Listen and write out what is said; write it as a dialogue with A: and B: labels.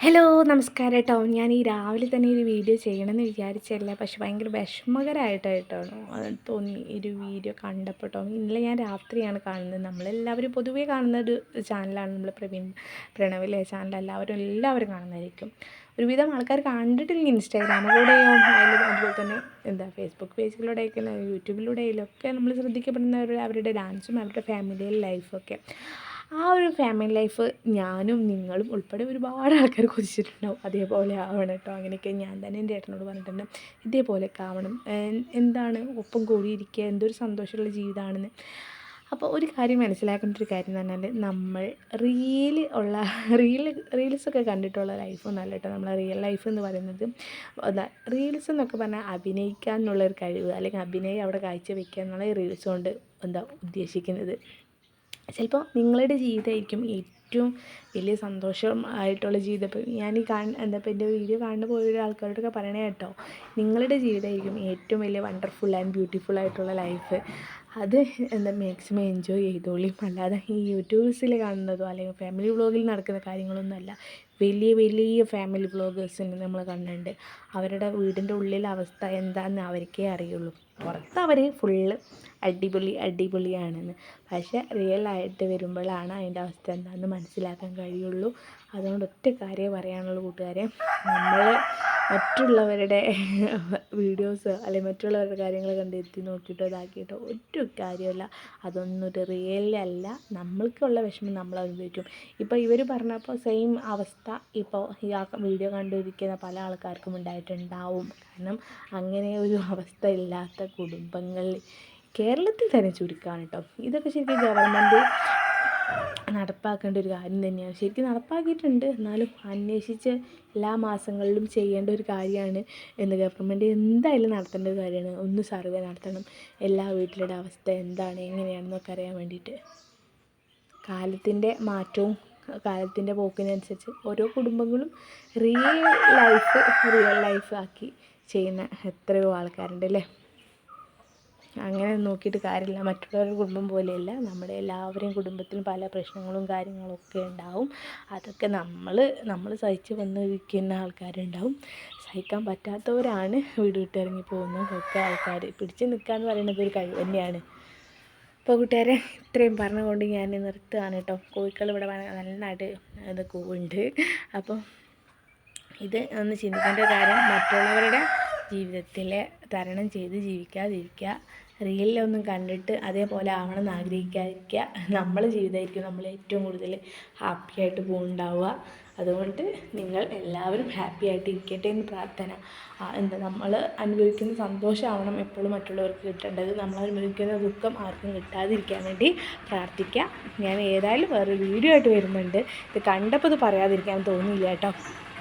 A: Hello നമസ്കാരം കേട്ടോ ഞാൻ ഈ രാവിലെ തന്നെ ഒരു വീഡിയോ ചെയ്യണമെന്ന് വിചാരിച്ചല്ല പക്ഷെ ഭയങ്കര വിഷമകരമായിട്ടായിട്ടാണ് തോന്നി ഒരു വീഡിയോ കണ്ടപ്പെട്ടോ. ഇന്നലെ ഞാൻ രാത്രിയാണ് കാണുന്നത്. നമ്മളെല്ലാവരും പൊതുവേ കാണുന്ന ഒരു ചാനലാണ് നമ്മൾ പ്രവീൺ പ്രണവിലെ ചാനൽ എല്ലാവരും എല്ലാവരും കാണുന്നതായിരിക്കും. ഒരുവിധം ആൾക്കാർ കണ്ടിട്ടില്ല ഇൻസ്റ്റാഗ്രാമിലൂടെയോ അതുപോലെ തന്നെ എന്താ ഫേസ്ബുക്ക് പേജിലൂടെയൊക്കെ യൂട്യൂബിലൂടെയൊക്കെ നമ്മൾ ശ്രദ്ധിക്കപ്പെടുന്നവരുടെ അവരുടെ ഡാൻസും അവരുടെ ഫാമിലിയിലെ ലൈഫൊക്കെ ആ ഒരു ഫാമിലി ലൈഫ് ഞാനും നിങ്ങളും ഉൾപ്പെടെ ഒരുപാട് ആൾക്കാർ കൊതിച്ചിട്ടുണ്ടാവും. അതേപോലെ ആവണം കേട്ടോ അങ്ങനെയൊക്കെ ഞാൻ തന്നെ എന്റെ ഏട്ടനോട് പറഞ്ഞിട്ടുണ്ട്. ഇതേപോലെയൊക്കെ ആവണം. എന്താണ് ഒപ്പം കൂടിയിരിക്കുക? എന്തൊരു സന്തോഷമുള്ള ജീവിതമാണെന്ന്. അപ്പോൾ ഒരു കാര്യം മനസ്സിലാക്കേണ്ട ഒരു കാര്യം എന്ന് പറഞ്ഞാൽ നമ്മൾ റീൽ ഉള്ള റീൽ റീൽസൊക്കെ കണ്ടിട്ടുള്ള ലൈഫ് നല്ല കേട്ടോ നമ്മളെ റിയൽ ലൈഫ് എന്ന് പറയുന്നത് റീൽസ് എന്നൊക്കെ പറഞ്ഞാൽ അഭിനയിക്കാനുള്ളൊരു കഴിവ് അല്ലെങ്കിൽ അഭിനയം അവിടെ കാഴ്ചവെക്കുക എന്നുള്ള റീൽസ് കൊണ്ട് എന്താ ഉദ്ദേശിക്കുന്നത്. ചിലപ്പോൾ നിങ്ങളുടെ ജീവിതമായിരിക്കും ഏറ്റവും വലിയ സന്തോഷം ആയിട്ടുള്ള ജീവിതം. ഇപ്പം ഞാൻ ഈ കാണ എന്താ ഇപ്പം എന്റെ വീഡിയോ കാണുന്ന പോയ ആൾക്കാരോടൊക്കെ പറയണേ കേട്ടോ. നിങ്ങളുടെ ജീവിതമായിരിക്കും ഏറ്റവും വലിയ വണ്ടർഫുൾ ആൻഡ് ബ്യൂട്ടിഫുൾ ആയിട്ടുള്ള ലൈഫ് അത് എന്താ മാക്സിമം എൻജോയ് ചെയ്തോളിയും അല്ലാതെ ഈ യൂട്യൂബ്സിൽ കാണുന്നതോ അല്ലെങ്കിൽ ഫാമിലി വ്ളോഗിൽ നടക്കുന്ന കാര്യങ്ങളൊന്നുമല്ല. വലിയ വലിയ ഫാമിലി വ്ളോഗേഴ്സിനെ നമ്മൾ കണ്ടിട്ടുണ്ട്. അവരുടെ വീടിന്റെ ഉള്ളിലെ അവസ്ഥ എന്താണെന്ന് അവർക്കേ അറിയുള്ളൂ. പുറത്ത് അവർ ഫുള്ള് അടിപൊളി അടിപൊളിയാണെന്ന്. പക്ഷേ റിയൽ ആയിട്ട് വരുമ്പോഴാണ് അതിന്റെ അവസ്ഥ എന്താണെന്ന് മനസ്സിലാക്കാൻ കഴിയുള്ളൂ. അതുകൊണ്ട് ഒറ്റ കാര്യമേ പറയാനുള്ളൂ കൂട്ടുകാരെ. നമ്മൾ മറ്റുള്ളവരുടെ വീഡിയോസ് അല്ലെങ്കിൽ മറ്റുള്ളവരുടെ കാര്യങ്ങൾ കണ്ട് എത്തി നോക്കിയിട്ടോ ഇതാക്കിയിട്ടോ ഒരു കാര്യമല്ല അതൊന്നും ഒരു റിയൽ അല്ല. നമ്മൾക്കുള്ള വിഷമം നമ്മൾ അനുഭവിക്കും. ഇപ്പോൾ ഇവർ പറഞ്ഞപ്പോൾ സെയിം അവസ്ഥ. ഇപ്പോൾ ഈ വീഡിയോ കണ്ടിരിക്കുന്ന പല ആൾക്കാർക്കും ഉണ്ടായിട്ടുണ്ടാവും. കാരണം അങ്ങനെ ഒരു അവസ്ഥ ഇല്ലാത്ത കുടുംബങ്ങളിൽ കേരളത്തിൽ തന്നെ ചുരുക്കമാണ് കേട്ടോ ഇതൊക്കെ ശരിക്കും ഗവൺമെന്റ് നടപ്പാക്കേണ്ട ഒരു കാര്യം തന്നെയാണ്. ശരിക്കും നടപ്പാക്കിയിട്ടുണ്ട്. എന്നാലും അന്വേഷിച്ച് എല്ലാ മാസങ്ങളിലും ചെയ്യേണ്ട ഒരു കാര്യമാണ് എന്ന് ഗവൺമെന്റ് എന്തായാലും നടത്തേണ്ട ഒരു കാര്യമാണ്. ഒന്ന് സർവേ നടത്തണം. എല്ലാ വീട്ടിലുടെ അവസ്ഥ എന്താണ്? എങ്ങനെയാണെന്നൊക്കെ അറിയാൻ വേണ്ടിയിട്ട്. കാലത്തിന്റെ മാറ്റവും കാലത്തിന്റെ പോക്കിനനുസരിച്ച് ഓരോ കുടുംബങ്ങളും റിയൽ ലൈഫ് റിയൽ ലൈഫ് ആക്കി ചെയ്യുന്ന എത്രയോ ആൾക്കാരുണ്ട് അല്ലേ? അങ്ങനെ നോക്കിയിട്ട് കാര്യമില്ല. മറ്റുള്ളവരുടെ കുടുംബം പോലെയല്ല. നമ്മുടെ എല്ലാവരെയും കുടുംബത്തിൽ പല പ്രശ്നങ്ങളും കാര്യങ്ങളൊക്കെ ഉണ്ടാവും. അതൊക്കെ നമ്മൾ നമ്മൾ സഹിച്ച് വന്നിരിക്കുന്ന ആൾക്കാരുണ്ടാവും. സഹിക്കാൻ പറ്റാത്തവരാണ് വീട് വിട്ടിറങ്ങി പോകുന്നതൊക്കെ ആൾക്കാർ പിടിച്ച് നിൽക്കുക എന്ന് പറയുന്നത് ഒരു കഴിവ് തന്നെയാണ്. അപ്പോൾ കൂട്ടുകാരെ ഇത്രയും പറഞ്ഞുകൊണ്ട് ഞാൻ നിർത്തുകയാണ് കേട്ടോ. കോഴിക്കൾ ഇവിടെ നന്നായിട്ട് ഇത് കൂവുണ്ട്. അപ്പം ഇത് ഒന്ന് ചിന്തിക്കേണ്ട കാര്യം മറ്റുള്ളവരുടെ ജീവിതത്തിലെ തരണം ചെയ്ത് ജീവിക്കാതിരിക്കുക. റീലിലൊന്നും കണ്ടിട്ട് അതേപോലെ ആവണമെന്ന് ആഗ്രഹിക്കാതിരിക്കുക. നമ്മളെ ജീവിതമായിരിക്കും നമ്മൾ ഏറ്റവും കൂടുതൽ ഹാപ്പി ആയിട്ട് പോകുന്നുണ്ടാവുക അതുകൊണ്ട് നിങ്ങൾ എല്ലാവരും ഹാപ്പി ആയിട്ട് ഇരിക്കട്ടെ എന്ന് പ്രാർത്ഥന. എന്താ നമ്മൾ അനുഭവിക്കുന്ന സന്തോഷമാവണം എപ്പോഴും മറ്റുള്ളവർക്ക് കിട്ടേണ്ടത്. നമ്മൾ അനുഭവിക്കുന്ന ദുഃഖം ആർക്കും കിട്ടാതിരിക്കാൻ വേണ്ടി പ്രാർത്ഥിക്കുക. ഞാൻ ഏതായാലും വേറൊരു വീഡിയോ ആയിട്ട് വരുന്നുണ്ട്. ഇത് കണ്ടപ്പോൾ ഇത് പറയാതിരിക്കാൻ തോന്നിയില്ല കേട്ടോ.